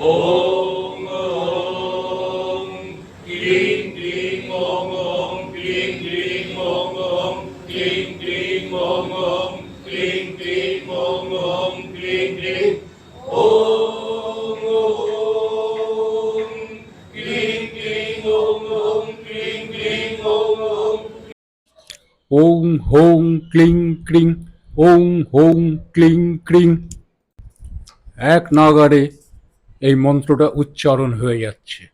ওম ওম ক্লিং ক্লিং ওম ওম ক্লিং ক্লিং ওম ওম ক্লিং ক্লিং ওম ওম এই মন্ত্রটা উচ্চারণ হয়ে যাচ্ছে।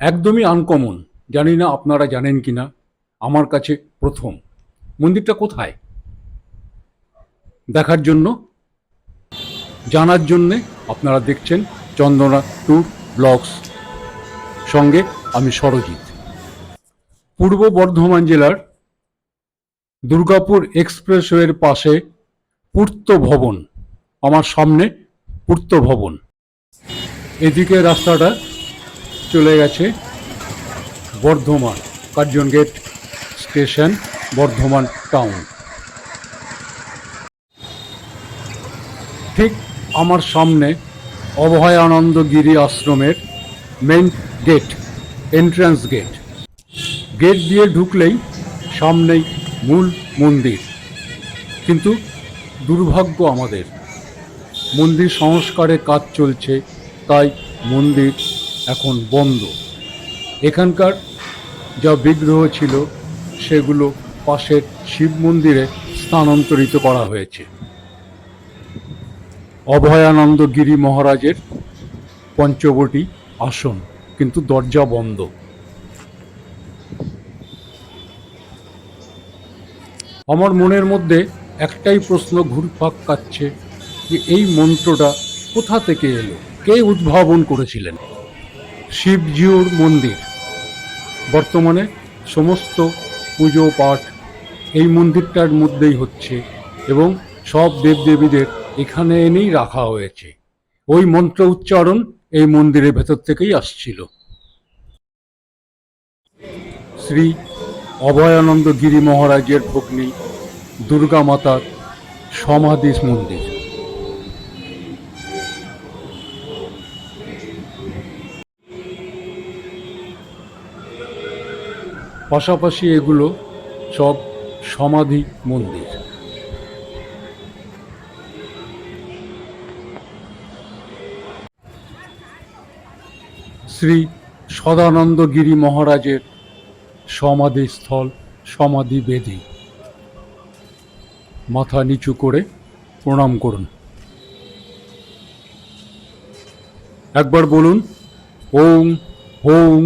একদমই আনকমন জানি না আপনারা জানেন কিনা আমার কাছে প্রথম। মন্দিরটা কোথায়? দেখার জন্য, জানার জন্যে আপনারা দেখছেন চন্দনা ট্যুর ব্লগস সঙ্গে আমি সরজিৎ। পূর্ব বর্ধমান জেলার দুর্গাপুর এক্সপ্রেসওয়ের পাশে পূর্ত ভবন। আমার সামনে পূর্ত ভবন এদিকে রাস্তাটা চলে গেছে Bardhaman Curzon gate station, Bardhaman town. ঠিক আমার সামনে অভয়ানন্দ গিরি আশ্রমের main gate, entrance gate. Gate দিয়ে ঢুকলেই সামনেই মূল মন্দির। কিন্তু দুর্ভাগ্য আমাদের মন্দির সংস্কারে কাজ চলছে, তাই মন্দির এখন বন্ধ। এখানকার যা বিগ্রহ ছিল, সেগুলো পাশের শিব মন্দিরে স্থানান্তরিত করা হয়েছে। অভয়ানন্দ গিরি মহারাজের পঞ্চবটি আসন, কিন্তু দরজা বন্ধ। আমার মনের মধ্যে একটাই প্রশ্ন ঘুরপাক কাচ্ছে যে এই মন্ত্রটা কোথা থেকে এলো? কে উদ্ভাবন করেছিলেন? শিবজিউর মন্দির। বর্তমানে সমস্ত পুজো পাঠ এই মন্দিরটার মধ্যেই হচ্ছে এবং সব দেবদেবীদের এখানে এনেই রাখা হয়েছে। ওই মন্ত্র উচ্চারণ এই মন্দিরের ভেতর থেকেই আসছিল। শ্রী অভয়ানন্দ গিরি মহারাজের ভগ্নী দুর্গা মাতার সমাধি মন্দির। পাশাপাশি এগুলো সব সমাধি মন্দির। শ্রী সদানন্দ গিরি মহারাজের সমাধিস্থল সমাধি বেদি মাথা নিচু করে প্রণাম করুন। একবার বলুন ওং হোং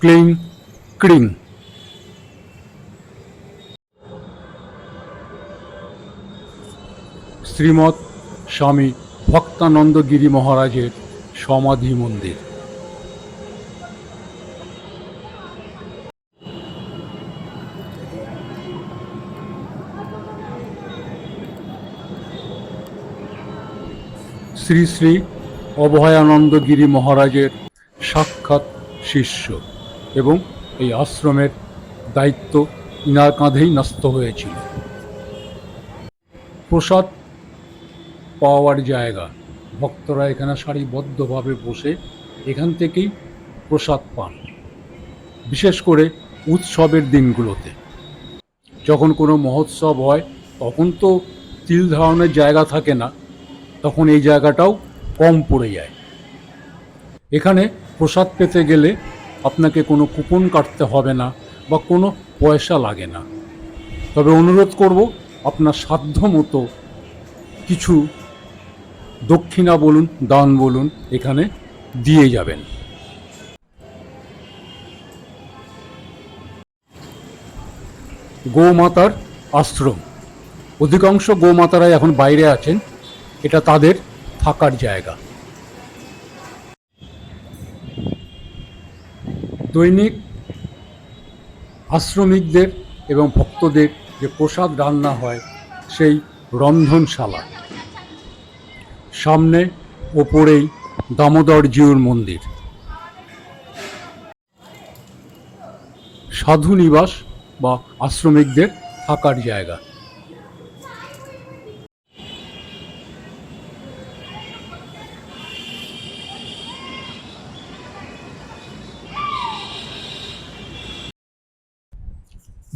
ক্লিং, ক্রিং। শ্রীমৎ স্বামী ভক্তানন্দ গিরি মহারাজের সমাধি মন্দির। শ্রী শ্রী অভয়ানন্দ গিরি মহারাজের সাক্ষাৎ শিষ্য এবং এই আশ্রমের দায়িত্ব ইনার কাঁধেই ন্যস্ত হয়েছিল। প্রসাদ পাওয়ার জায়গা। ভক্তরা এখানে সারিবদ্ধভাবে বসে এখান থেকেই প্রসাদ পান। বিশেষ করে উৎসবের দিনগুলোতে। যখন কোনো মহোৎসব হয়, তখন তো তিল ধারণের জায়গা থাকে না, তখন এই জায়গাটাও কম পড়ে যায়। এখানে প্রসাদ পেতে গেলে আপনাকে কোনো কুপন কাটতে হবে না বা কোনো পয়সা লাগে না। তবে অনুরোধ করব, আপনার সাধ্য মতো কিছু দক্ষিণা বলুন দান বলুন, এখানে দিয়ে যাবেন। গোমাতার আশ্রম। অধিকাংশ গোমাতারাই এখন বাইরে আছেন, এটা তাদের থাকার জায়গা। দৈনিক আশ্রমিকদের এবং ভক্তদের যে প্রসাদ রান্না হয়, সেই রন্ধনশালা। সামনে ওপরেই দামোদর জিউর মন্দির। সাধু নিবাস বা আশ্রমিকদের থাকার জায়গা।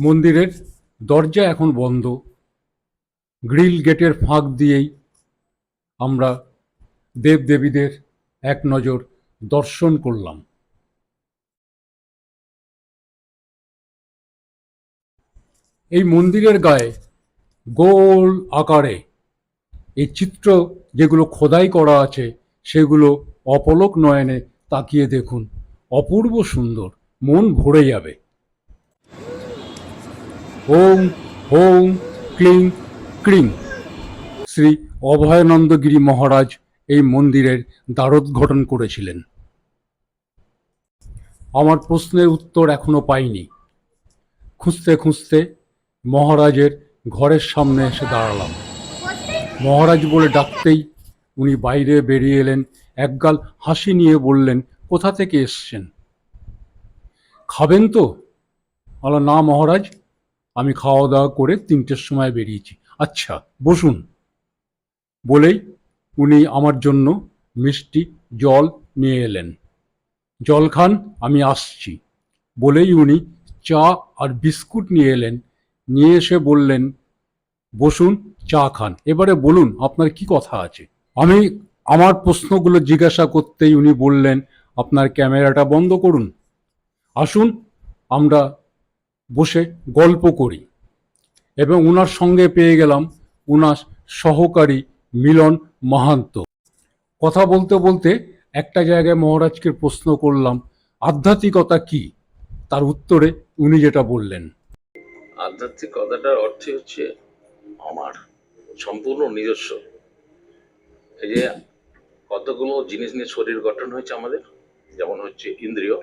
মন্দিরের দরজা এখন বন্ধ। গ্রিল গেটের ফাঁক দিয়েই আমরা দেবদেবীদের এক নজর দর্শন করলাম। এই মন্দিরের গায়ে গোল আকারে এই চিত্র যেগুলো খোদাই করা আছে, সেগুলো অপলক নয়নে তাকিয়ে দেখুন। অপূর্ব সুন্দর, মন ভরে যাবে। ওম হোম ক্লিং ক্রিং শ্রী অভয়ানন্দগিরি মহারাজ এই মন্দিরের দ্বারোদ্ঘটন করেছিলেন। আমার প্রশ্নের উত্তর এখনও পাইনি। খুঁজতে খুঁজতে মহারাজের ঘরের সামনে এসে দাঁড়ালাম। মহারাজ বলে ডাকতেই উনি বাইরে বেরিয়ে এলেন, একগাল হাসি নিয়ে বললেন, কোথা থেকে এসছেন? খাবেন তো? বলো না মহারাজ, আমি খাওয়া দাওয়া করে তিনটের সময় বেরিয়েছি। আচ্ছা বসুন। বলেই উনি আমার জন্য মিষ্টি জল নিয়ে এলেন। জল খান, আমি আসছি। বলেই উনি চা আর বিস্কুট নিয়ে এলেন। নিয়ে এসে বললেন, বসুন, চা খান। এবারে বলুন, আপনার কি কথা আছে? আমি আমার প্রশ্নগুলো জিজ্ঞাসা করতেই উনি বললেন, আপনার ক্যামেরাটা বন্ধ করুন। আসুন, আমরা বসে গল্প করি। এবং ওনার সঙ্গে পেয়ে গেলাম ওনার সহকারী মিলন মাহান্ত। কথা বলতে বলতে একটা জায়গায় মহারাজকে প্রশ্ন করলাম, আধ্যাত্মিকতা কি? তার উত্তরে উনি যেটা বললেন। আধ্যাত্মিকতাটার অর্থ হচ্ছে আমার সম্পূর্ণ নিজস্ব। এই যে কতগুলো জিনিস নিয়ে শরীর গঠন হয়েছে আমাদের, যেমন হচ্ছে ইন্দ্রিয়।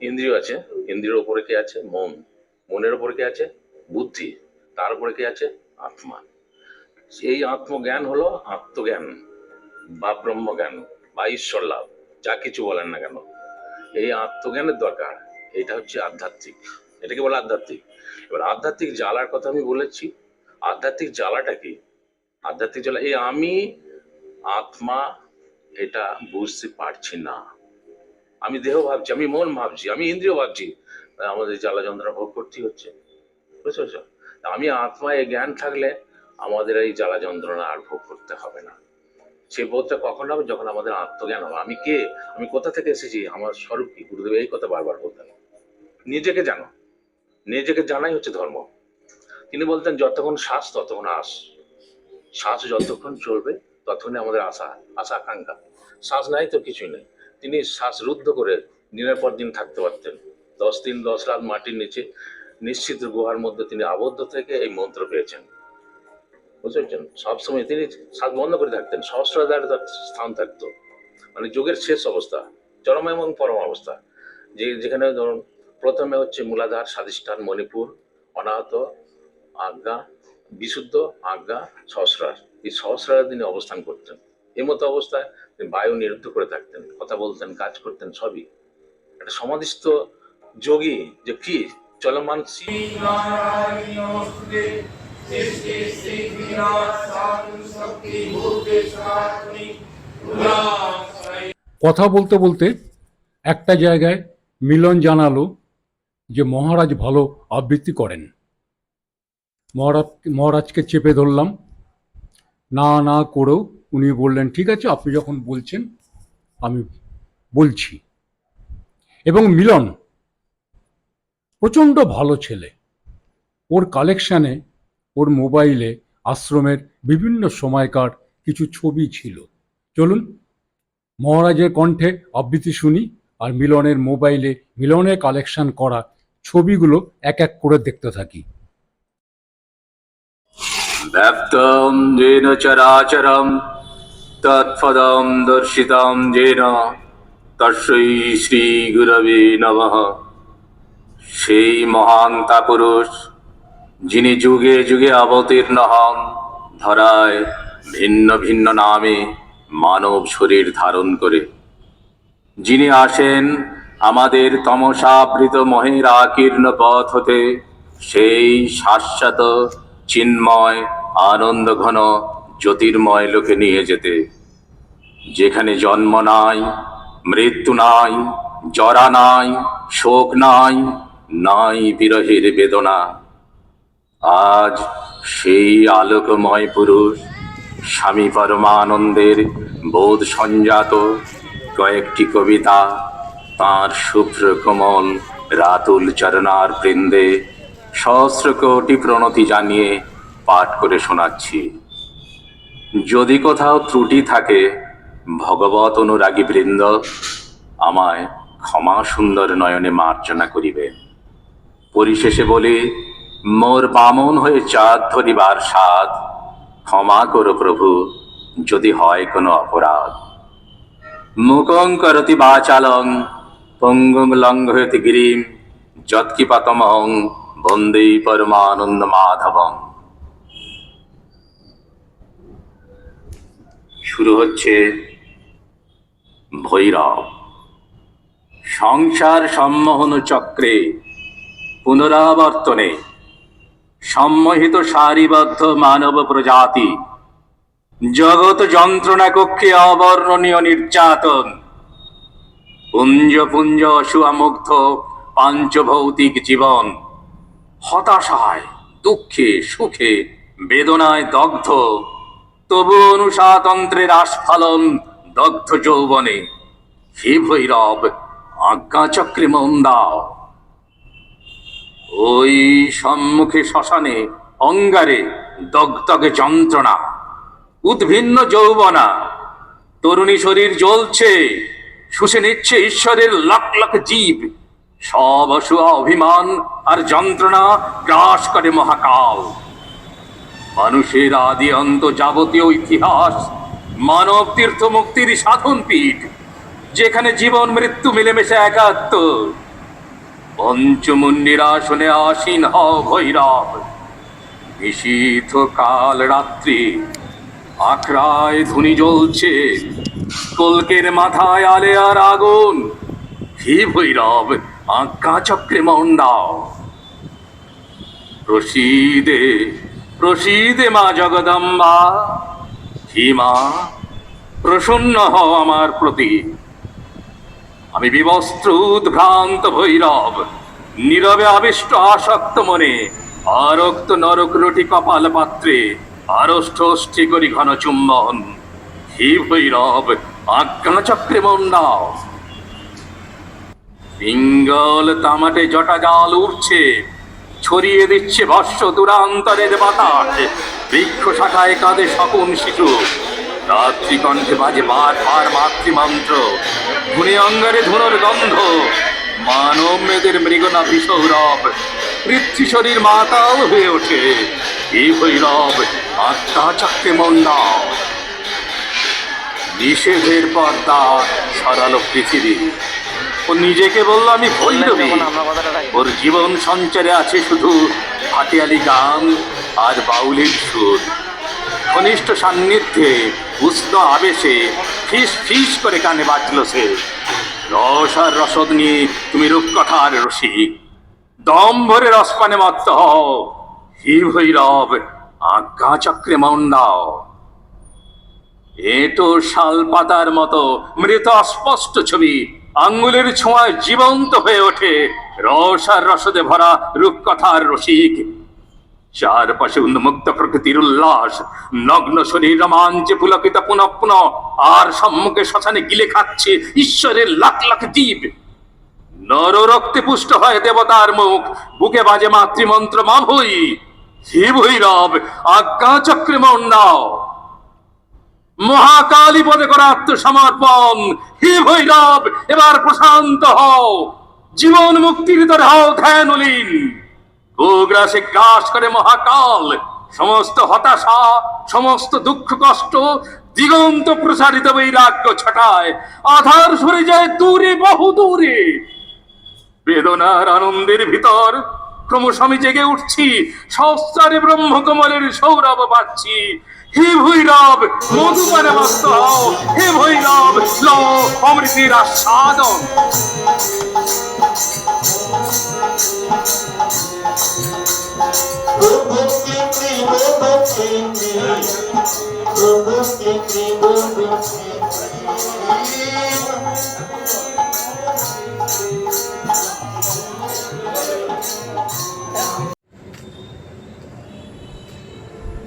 ইন্দ্রিয় আছে, ইন্দ্রিয়র উপরে কে আছে? মন। মনের উপরে কে আছে? বুদ্ধি। তার উপরে কে আছে? আত্মা। এই আত্মজ্ঞান হলো আত্মজ্ঞান বা ব্রহ্মজ্ঞান বা ঈশ্বর লাভ, যা কিছু বলেন না কেন। এই আত্মজ্ঞানের দরকার, এটা হচ্ছে আধ্যাত্মিক। এটাকে বলে আধ্যাত্মিক। এবার আধ্যাত্মিক জ্বালার কথা আমি বলেছি। আধ্যাত্মিক জ্বালাটা কি? আধ্যাত্মিক জ্বালা, এই আমি, আত্মা, এটা বুঝতে পারছি না। আমি দেহ ভাবছি, আমি মন ভাবছি, আমি ইন্দ্রিয় ভাবছি। আমাদের জ্বালা যন্ত্রণা ভোগ করতে হচ্ছে। বুঝতে পারছ? আমি আত্মা এই জ্ঞান থাকলে আমাদের এই জ্বালা যন্ত্রণা আর ভোগ করতে হবে না। সেই বোধটা কখন হবে? যখন আমাদের আত্মজ্ঞান হবে। আমি কে? আমি কোথা থেকে এসেছি? আমার স্বরূপ কি? গুরুদেব এই কথা বারবার বলতেন। নিজেকে জানো। নিজেকে জানাই হচ্ছে ধর্ম। তিনি বলতেন, যতক্ষণ শ্বাস, ততক্ষণ আস। শ্বাস যতক্ষণ চলবে, ততক্ষণে আমাদের আশা আশা আকাঙ্ক্ষা। শ্বাস নাই তো কিছুই নেই। তিনি শ্বাস রুদ্ধ করে দিনের পর দিন থাকতে পারতেন। দশ দিন, দশ রাত মাটির নিচে নিশ্চিত গুহার মধ্যে তিনি আবদ্ধ থেকে এই মন্ত্র পেয়েছেন। বুঝতে সবসময় তিনি শ্বাস বন্ধ করে থাকতেন সহস্রাধারে তার স্থান থাকতো। মানে যোগের শেষ অবস্থা, চরম এবং পরম অবস্থা। যে, যেখানে ধরুন, প্রথমে হচ্ছে মূলাধার, স্বাধিষ্ঠান, মণিপুর, অনাহত, আজ্ঞা, বিশুদ্ধ, আজ্ঞা, সহস্রার। এই সহস্রারে তিনি অবস্থান করতেন। এই মতো অবস্থায় তিনি বায়ু নিরুদ্ধ করে থাকতেন, কথা বলতেন, কাজ করতেন, সবই। একটা সমাধিস্থ যোগী যে কি? চলমান শি- नारायणोऽस्ते सृष्टि स्थितिनाशान् शक्तिभूतेश्वरात्मनि उल्लासय কথা বলতে বলতে একটা জায়গায় মিলন জানালো যে মহারাজ ভালো আবৃত্তি করেন মহারাজ মহারাজকে চেপে ধরলাম না না করেও উনি বললেন ঠিক আছে আপনি যখন বলছেন আমি বলছি এবং মিলন প্রচণ্ড ভালো ছেলে ওর কালেকশানে ওর মোবাইলে আশ্রমের বিভিন্ন সময়কার কিছু ছবি ছিল। চলুন, মহারাজের কণ্ঠে আবৃত্তি শুনি আর মিলনের মোবাইলে মিলনের কালেকশন করা ছবিগুলো এক এক করে দেখতে থাকি। ব্যপ্তম যেন চরাচরম, তৎপদম দর্শিতম যেন তস্যই শ্রী গুরবে নমঃ। সেই মহান তাপুরুষ যিনি যুগে যুগে অবতীর্ণ হন, ধরায় ভিন্ন ভিন্ন নামে মানব শরীর ধারণ করে। যিনি আসেন আমাদের তমসাবৃত মহের আকীর্ণ পথ হতে, সেই শাশ্বত, চিন্ময় আনন্দ ঘন জ্যোতির্ময় লোকে নিয়ে যেতে। যেখানে জন্ম নাই, মৃত্যু নাই, জরা নাই, শোক নাই নাই বিরহের বেদনা। আজ সেই আলোকময় পুরুষ, স্বামী পরমানন্দের বোধ সঞ্জাত কয়েকটি কবিতা তাঁর শুভ্র কোমল রাতুল চরণার বৃন্দে সহস্র কোটি প্রণতি জানিয়ে পাঠ করে শোনাচ্ছি। যদি কোথাও ত্রুটি থাকে, ভগবত অনুরাগী বৃন্দ আমায় ক্ষমা সুন্দর নয়নে মার্জনা করিবে পরিশেষে বলি মোর বামন হয়ে চাঁদ ধরিবার স্বাদ। ক্ষমা করো প্রভু, যদি হয় কোনো অপরাধ। মুকং করতি বাচালং পঙ্গুং লঙ্ঘয়তি গিরিম যৎকিপাতমহং বন্দেই পরমানন্দ মাধবং। শুরু হচ্ছে ভৈরব। সংসার সম্মোহন চক্রে পুনরাবর্তনে সম্মোহিত সারিবদ্ধ মানব প্রজাতি। জগৎ যন্ত্রণা কক্ষে অবর্ণনীয় নির্যাতন। পুঞ্জ পুঞ্জ অসুয়ামুগ্ধ পাঞ্চভৌতিক জীবন। হতাশায়, দুঃখে, সুখে, বেদনায় দগ্ধ। তবু অনুসাতন্ত্রের আস্ফালন দগ্ধ যৌবনে। হে ভৈরব, আজ্ঞাচক্রে মন দাও ওই সম্মুখে শ্মশানে, অঙ্গারে দগদগে যন্ত্রণা, উদ্ভিন্ন যৌবনা, তরুণী শরীর জ্বলছে, শুষে নিচ্ছে ঈশ্বরের লাখ লাখ জীব। সব অসুয়া অভিমান আর যন্ত্রণা গ্রাস করে মহাকাল। মানুষের আদি অন্ত যাবতীয় ইতিহাস, মানব তীর্থ মুক্তির সাধন পীঠ যেখানে জীবন, মৃত্যু, মিলেমিশে একাত্ম পঞ্চমুন্ডির আসনে আসীন হও ভৈরব। নিশীথ কাল রাত্রি, আখড়ায় ধুনি জ্বলছে। কলকের মাথায় আলে আর আগুন। হে ভৈরব, আজ্ঞা চক্রে মন দাও প্রসিদে প্রসিদে মা জগদম্বা। হে মা, প্রসন্ন হও আমার প্রতি। আমি বিবস্ত্র উদ্ভ্রান্ত ভৈরব, নীরবে আবিষ্ট আসক্ত মনে, আরক্ত নরক রুটি কপাল পাত্রে আরষ্ট করি ঘন চুম্বন। হি ভৈরব আজ্ঞা চক্রে মন দাও। পিঙ্গল তামাটে জটা জাল উঠছে ছড়িয়ে দিচ্ছে ভস্য দূরান্তরের বাতাস। বৃক্ষ শাখায় কাঁদে শকুন শিশু রাত্রি কণ্ঠে বাজে বার বার মাতৃমন্ত্র। ধুনে অঙ্গারে ধুনোর গন্ধ। মানব মেয়েদের মৃগনা বিসৌরভ পৃথ্বী শরীর মাতাল হয়ে ওঠে। এই ভৈরব, আত্মা চক্রে মন দাও নিষেধের পর্দা সরালো পৃথিবী। ও নিজেকে বলল, আমি ভৈরবী। ওর জীবন সঞ্চারে আছে শুধু হাটিয়ালি গান আর বাউলির সুর। ঘনিষ্ঠ সান্নিধ্যে উষ্ণ আবেশে ফিস ফিস করে কানে বাজল সে। রস আর রসদ নিয়ে তুমি রূপকথার রসিক। দম ভরে রসপানে মত্ত হও। হি ভৈরব, আজ্ঞা চক্রে মন দাও। এ তো শাল পাতার মতো মৃত অস্পষ্ট ছবি। আঙ্গুলের ছোঁয়ায় জীবন্ত হয়ে ওঠে রস আর রসদে ভরা রূপকথার রসিক। চারপাশে উন্মুক্ত প্রকৃতির উল্লাস নগ্ন শরীর রোমাঞ্চে পুলকিত পুনঃ পুনঃ, আর সম্মুখে শ্মশানে গিলে খাচ্ছে ঈশ্বরের লাখ লাখ জীব। নর রক্তে পুষ্ট হয় দেবতার মুখ, বুকে বাজে মাতৃমন্ত্র মা ভই হে ভৈরব, আজ্ঞা চক্রে মন দাও। মহাকালী পদে করা আত্মসমর্পণ। হে ভৈরব, এবার প্রশান্ত হও। জীবন মুক্তির তোর হও ধ্যানলীন গোগ্রাসে গ্রাস করে মহাকাল। সমস্ত হতাশা, সমস্ত দুঃখ, কষ্ট দিগন্ত প্রসারিত বৈরাগ্য ছটায়। আধার সরে যায় দূরে বহু দূরে বেদনার আনন্দের ভিতর ক্রমশ আমি জেগে উঠছি সস্তারে ব্রহ্মকমলের সৌরভ পাচ্ছি হে ভৈরব মধুপানে মস্ত হও হে ভৈরব ল অমৃতের আস্বাদন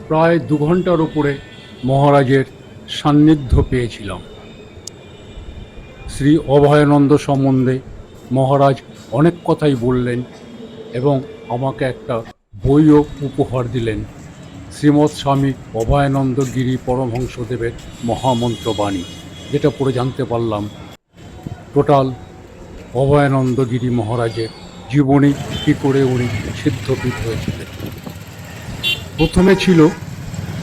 প্রায় দু ঘণ্টার উপরে মহারাজের সান্নিধ্য পেয়েছিলাম। শ্রী অভয়ানন্দ সম্বন্ধে মহারাজ অনেক কথাই বললেন এবং আমাকে একটা বইও উপহার দিলেন। শ্রীমৎ স্বামী অভয়ানন্দ গিরি পরমহংসদেবের মহামন্ত্রবাণী, যেটা পড়ে জানতে পারলাম। টোটাল অভয়ানন্দ গিরি মহারাজের জীবনী কী করে উনি সিদ্ধপীঠ হয়েছিলেন। প্রথমে ছিল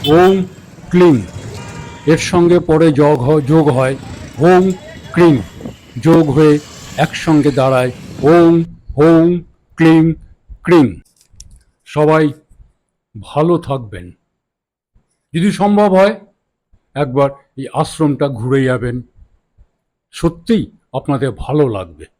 ওম ক্লিং। এর সঙ্গে পরে যোগ যোগ হয় ওম ক্লিং। যোগ হয়ে একসঙ্গে দাঁড়ায় ওম হোম ক্লিং ক্রিং সবাই ভালো থাকবেন। যদি সম্ভব হয়, একবার এই আশ্রমটা ঘুরে যাবেন। সত্যিই আপনাদের ভালো লাগবে।